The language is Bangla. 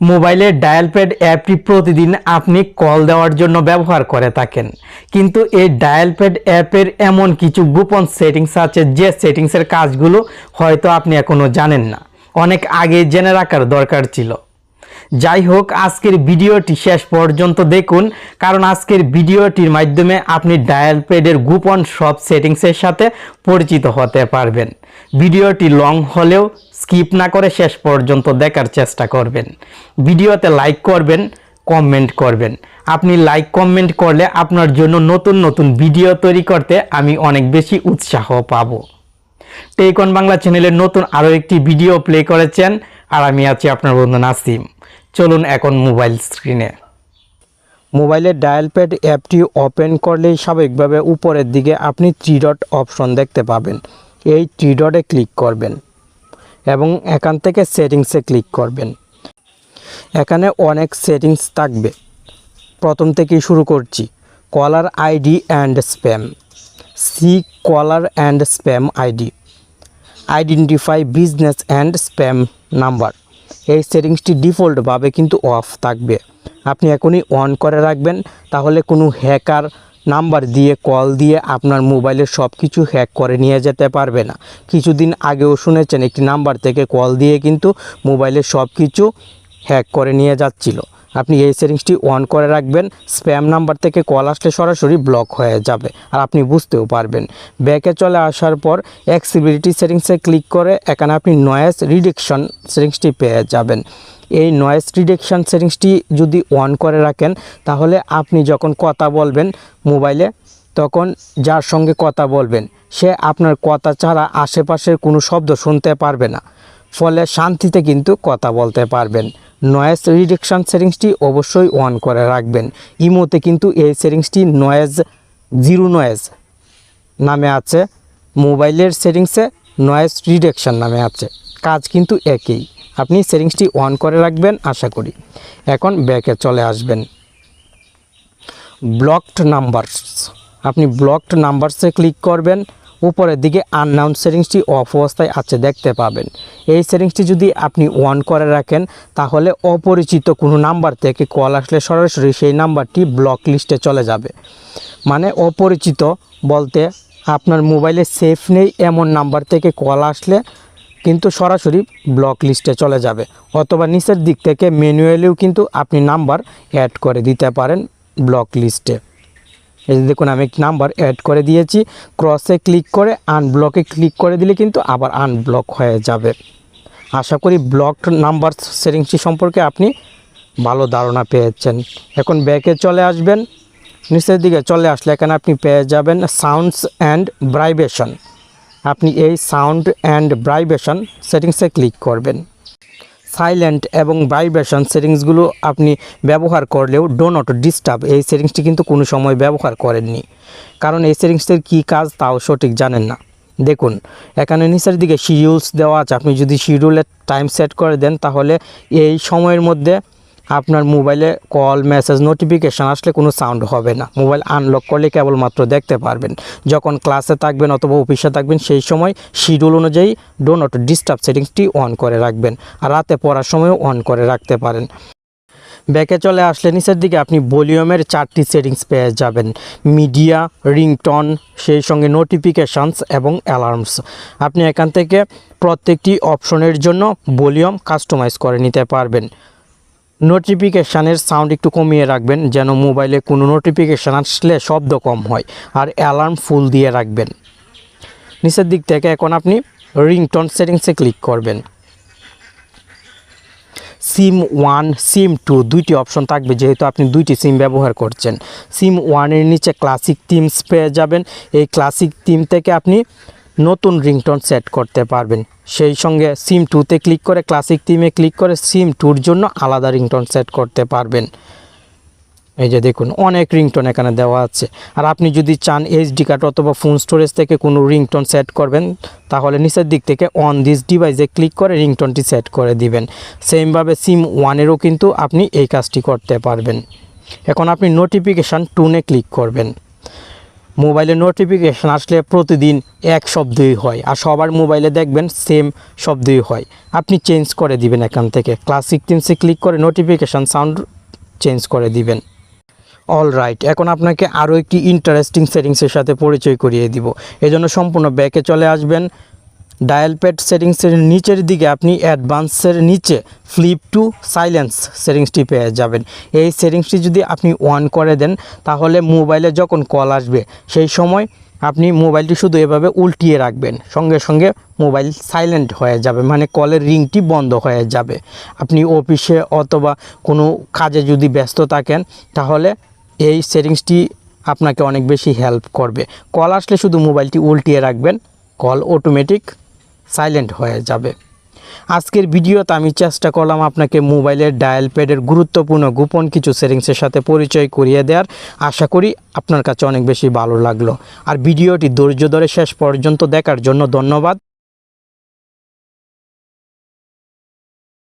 মোবাইলের ডায়াল প্যাড অ্যাপটি প্রতিদিন আপনি কল দেওয়ার জন্য ব্যবহার করে থাকেন। কিন্তু এই ডায়াল প্যাড অ্যাপের এমন কিছু গোপন সেটিংস আছে, যে সেটিংসের কাজগুলো হয়তো আপনি এখনও জানেন না। অনেক আগে জেনে রাখার দরকার ছিল। যাই হোক, আজকের ভিডিওটি শেষ পর্যন্ত দেখুন, কারণ আজকের ভিডিওটির মাধ্যমে আপনি ডায়াল প্যাডের গোপন সব সেটিংসের সাথে পরিচিত হতে পারবেন। ভিডিওটি লং হলেও স্কিপ না করে শেষ পর্যন্ত দেখার চেষ্টা করবেন। ভিডিওতে লাইক করবেন কমেন্ট করবেন। আপনি লাইক কমেন্ট করলে আপনার জন্য নতুন নতুন ভিডিও তৈরি করতে আমি অনেক বেশি উৎসাহ পাব। টেকন বাংলা চ্যানেলের নতুন আরও একটি ভিডিও প্লে করেছেন আর আমি আছি আপনার বন্ধু নাসিম। চলুন এখন মোবাইল স্ক্রিনে মোবাইলের ডায়াল প্যাড অ্যাপটি ওপেন করলেই স্বাভাবিকভাবে উপরের দিকে আপনি থ্রি ডট অপশন দেখতে পাবেন। এই থ্রি ডটে ক্লিক করবেন। এবং এখান থেকে সেটিংসে ক্লিক করবেন। এখানে অনেক সেটিংস থাকবে। প্রথম থেকেই শুরু করছি। Caller ID and spam. See caller and spam ID. Identify business and spam number. এই সেটিংসটি ডিফল্টভাবে কিন্তু অফ থাকবে। আপনি এখনই অন করে রাখবেন, তাহলে কোনো হ্যাকার নাম্বার দিয়ে কল দিয়ে আপনার মোবাইলের সব কিছু হ্যাক করে নিয়ে যেতে পারবে না। কিছুদিন আগেও শুনেছেন, একটি নাম্বার থেকে কল দিয়ে কিন্তু মোবাইলের সব কিছু হ্যাক করে নিয়ে যাচ্ছিল। আপনি এই সেটিংসটি অন করে রাখবেন, স্প্যাম নাম্বার থেকে কল আসলে সরাসরি ব্লক হয়ে যাবে আর আপনি বুঝতেও পারবেন। ব্যাকে চলে আসার পর অ্যাক্সিবিলিটি সেটিংসে ক্লিক করে এখানে আপনি নয়েস রিডিকশন সেটিংসটি পেয়ে যাবেন। এই নয়েস রিডাকশন সেটিংসটি যদি অন করে রাখেন, তাহলে আপনি যখন কথা বলবেন মোবাইলে তখন যার সঙ্গে কথা বলবেন, সে আপনার কথা ছাড়া আশেপাশের কোনো শব্দ শুনতে পারবে না। ফলে শান্তিতে কিন্তু কথা বলতে পারবেন। নয়েজ রিডাকশন সেটিংসটি অবশ্যই অন করে রাখবেন। ইমোতে কিন্তু এই সেটিংসটি নয়েজ জিরো নয়েজ নামে আছে। মোবাইলের সেটিংসে নয়েজ রিডাকশন নামে আছে। কাজ কিন্তু একই। আপনি সেটিংসটি অন করে রাখবেন, আশা করি। এখন ব্যাকে চলে আসবেন। Blocked numbers. আপনি ব্লকড নাম্বারসে ক্লিক করবেন। উপরের দিকে আননাউন সেটিংসটি অফ অবস্থায় আছে, দেখতে পাবেন। এই সেটিংসটি যদি আপনি অন করে রাখেন, তাহলে অপরিচিত কোনো নাম্বার থেকে কল আসলে সরাসরি সেই নাম্বারটি ব্লক লিস্টে চলে যাবে। মানে অপরিচিত বলতে আপনার মোবাইলে সেফ নেই এমন নাম্বার থেকে কল আসলে কিন্তু সরাসরি ব্লক লিস্টে চলে যাবে। অথবা নিচের দিক থেকে ম্যানুয়ালিও কিন্তু আপনি নাম্বার অ্যাড করে দিতে পারেন ব্লক লিস্টে এই দেখুন, আমি নাম্বার অ্যাড করে দিয়েছি। ক্রসে ক্লিক করে আনব্লকে ক্লিক করে দিলে কিন্তু আবার আনব্লক হয়ে যাবে। আশা করি ব্লকড নাম্বার সেটিংসটি সম্পর্কে আপনি ভালো ধারণা পেয়েছেন। এখন ব্যাকে চলে আসবেন। নিচের দিকে চলে আসলে এখানে আপনি পেয়ে যাবেন সাউন্ডস অ্যান্ড ব্রাইব্রেশন আপনি এই সাউন্ড অ্যান্ড ব্রাইব্রেশন সেটিংসে ক্লিক করবেন। সাইলেন্ট এবং ভাইব্রেশন সেটিংসগুলো আপনি ব্যবহার করলেও ডো নট ডিস্টার্ব এই সেটিংসটি কিন্তু কোনো সময় ব্যবহার করেননি। কারণ এই সেটিংসটির কী কাজ তাও সঠিক জানেন না। দেখুন, এখানে নিচের দিকে শিডিউলস দেওয়া আছে। আপনি যদি শিডিউলের টাইম সেট করে দেন তাহলে এই সময়ের মধ্যে আপনার মোবাইলে কল, মেসেজ নোটিফিকেশান আসলে কোনো সাউন্ড হবে না। মোবাইল আনলক করলে কেবলমাত্র দেখতে পারবেন। যখন ক্লাসে থাকবেন অথবা অফিসে থাকবেন, সেই সময় শিডিউল অনুযায়ী ডো নট ডিস্টার্ব সেটিংসটি অন করে রাখবেন আর রাতে পড়ার সময়ও অন করে রাখতে পারেন। ব্যাকে চলে আসলে নিচের দিকে আপনি ভলিউমের চারটি সেটিংস পেয়ে যাবেন। মিডিয়া রিংটন সেই সঙ্গে নোটিফিকেশানস এবং অ্যালার্মস আপনি এখান থেকে প্রত্যেকটি অপশনের জন্য ভলিউম কাস্টমাইজ করে নিতে পারবেন। নোটিফিকেশানের সাউন্ড একটু কমিয়ে রাখবেন, যেন মোবাইলে কোনো নোটিফিকেশান আসলে শব্দ কম হয়, আর অ্যালার্ম ফুল দিয়ে রাখবেন। নিচের দিক থেকে এখন আপনি রিংটন সেটিংসে ক্লিক করবেন। সিম ওয়ান, সিম টু দুইটি অপশন থাকবে, যেহেতু আপনি দুইটি সিম ব্যবহার করছেন। সিম ওয়ানের নিচে ক্লাসিক থিমস পেয়ে যাবেন। এই ক্লাসিক থিম থেকে আপনি নতুন রিংটোন সেট করতে পারবেন। সেই সঙ্গে সিম টুতে ক্লিক করে ক্লাসিক থিমে ক্লিক করে সিম টুর জন্য আলাদা রিংটোন সেট করতে পারবেন। এই যে দেখুন, অনেক রিংটোন এখানে দেওয়া আছে। আর আপনি যদি চান এইচডি কার্ড অথবা ফোন স্টোরেজ থেকে কোনো রিংটোন সেট করবেন, তাহলে নিচের দিক থেকে অন দিস ডিভাইসে ক্লিক করে রিংটোনটি সেট করে দিবেন। সেমভাবে সিম ওয়ানেরও কিন্তু আপনি এই কাজটি করতে পারবেন। এখন আপনি নোটিফিকেশান টুনে ক্লিক করবেন। মোবাইলে নোটিফিকেশান আসলে প্রতিদিন এক শব্দই হয় আর সবার মোবাইলে দেখবেন সেম শব্দই হয়। আপনি চেঞ্জ করে দিবেন এখান থেকে। ক্লাসিক টিমসে ক্লিক করে নোটিফিকেশান সাউন্ড চেঞ্জ করে দিবেন। অল রাইট এখন আপনাকে আরও একটি ইন্টারেস্টিং সেটিংসের সাথে পরিচয় করিয়ে দিব। এজন্য সম্পূর্ণ ব্যাকে চলে আসবেন। ডায়াল প্যাড সেটিংসের নিচের দিকে আপনি অ্যাডভান্সের নিচে ফ্লিপ টু সাইলেন্স সেটিংসটি পেয়ে যাবেন। এই সেটিংসটি যদি আপনি অন করে দেন, তাহলে মোবাইলে যখন কল আসবে, সেই সময় আপনি মোবাইলটি শুধু এভাবে উল্টিয়ে রাখবেন। সঙ্গে সঙ্গে মোবাইল সাইলেন্ট হয়ে যাবে মানে কলের রিংটি বন্ধ হয়ে যাবে। আপনি অফিসে অথবা কোনো কাজে যদি ব্যস্ত থাকেন, তাহলে এই সেটিংসটি আপনাকে অনেক বেশি হেল্প করবে। কল আসলে শুধু মোবাইলটি উল্টিয়ে রাখবেন, কল অটোমেটিক সাইলেন্ট হয়ে যাবে। আজকের ভিডিওতে আমি চেষ্টা করলাম আপনাকে মোবাইলের ডায়াল প্যাডের গুরুত্বপূর্ণ গোপন কিছু সেটিংসের সাথে পরিচয় করিয়ে দেওয়ার আশা করি আপনার কাছে অনেক বেশি ভালো লাগল। আর ভিডিওটি ধৈর্য ধরে শেষ পর্যন্ত দেখার জন্য ধন্যবাদ।